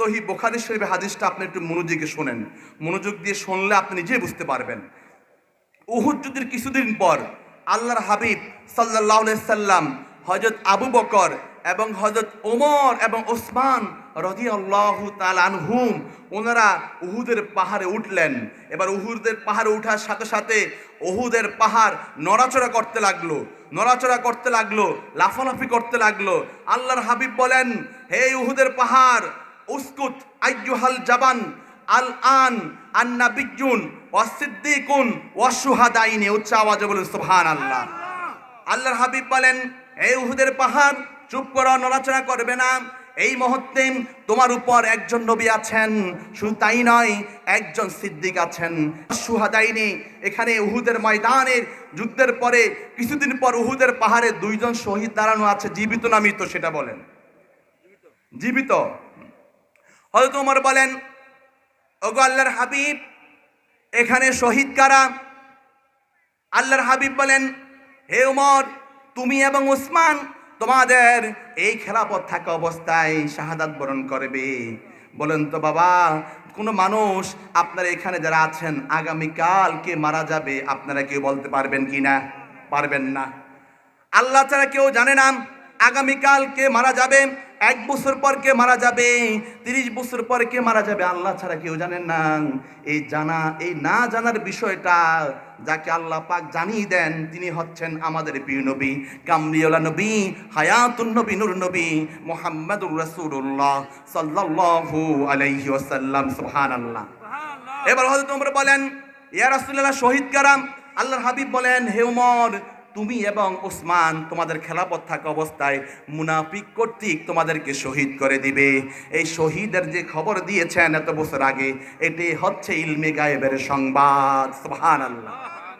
সহি বোখারি শরীফের হাদিসটা আপনি একটু মনোযোগে শোনেন। মনোযোগ দিয়ে শুনলে আপনি নিজেই বুঝতে পারবেন। উহুদ যুদ্ধের কিছুদিন পর আল্লাহর হাবিব সাল্লাহ সাল্লাম হজরত আবু বকর এবং হজরত ওমর এবং ওসমান রদি আল্লাহ আনহুম ওনারা উহুদের পাহাড়ে উঠলেন। এবার উহুদের পাহাড়ে ওঠার সাথে সাথে উহুদের পাহাড় নড়াচড়া করতে লাগল, নড়াচড়া করতে লাগল, লাফালাফি করতে লাগল। আল্লাহর হাবিব বলেন, হে উহুদের পাহাড় উস্কুত আইয়ুহাল জাবান আল আন আন্না বিজ্জুন ওয়াসিদ্দিকুন ওয়াসুহাদাইনে উচ্চ আওয়াজে বলুন সুবহান আল্লাহ আল্লাহর হাবিব বলেন, এই উহুদের পাহাড়, চুপ করো, নড়াচড়া করবে না। এই মুহূর্তে তোমার উপর একজন নবী আছেন, শুধু তাই নয়, একজন সিদ্দিক আছেন। সুহাদাইনি এখানে উহুদের ময়দানের যুদ্ধের পরে, কিছুদিন পর উহুদের পাহাড়ে দুইজন শহীদ দাঁড়ানো আছে, জীবিত না মৃত, সেটা বলেন। জীবিত? হয়তো তোমার বলেন, ওগো আল্লাহর হাবিব, এখানে শহীদ কারা? আল্লাহর হাবিব বলেন, হে উমর, তুমি এবং উসমান, তোমাদের এই খেলাপথ থাকা অবস্থায় শাহাদাত বরণ করবে। বলেন তো বাবা, কোনো মানুষ আপনারা এখানে যারা আছেন, আগামীকাল কে মারা যাবে, আপনারা কেউ বলতে পারবেন কি না? পারবেন না। আল্লাহ ছাড়া কেউ জানে না, আগামীকাল কে মারা যাবে এক বছর পর কে মারা যাবে? তিরিশ বছর পর কে মারা যাবে? আল্লাহ ছাড়া কেউ জানেন না। এই জানা এই না জানার বিষয়টা যাকে আল্লাহ পাক জানিয়ে দেন তিনি হচ্ছেন আমাদের প্রিয় নবী কামরিওলা নবী হায়াতুন নবী নূর নবী মোহাম্মদুর রাসূলুল্লাহ সাল্লাল্লাহু আলাইহি ওয়াসাল্লাম। সুবহানাল্লাহ। এবার হয়তো তোমরা বলেন ইয়া রাসূলুল্লাহ শহীদ কারাম। আল্লাহর হাবিব বলেন হে উমর তুমি এবং ওসমান তোমাদের খেলাপথ থাকা অবস্থায় মুনাফিক কর্তৃক তোমাদেরকে শহীদ করে দিবে। এই শহীদের যে খবর দিয়েছেন এত বছর আগে, এটি হচ্ছে ইলমে গায়েবের সংবাদ। সুবহানাল্লাহ।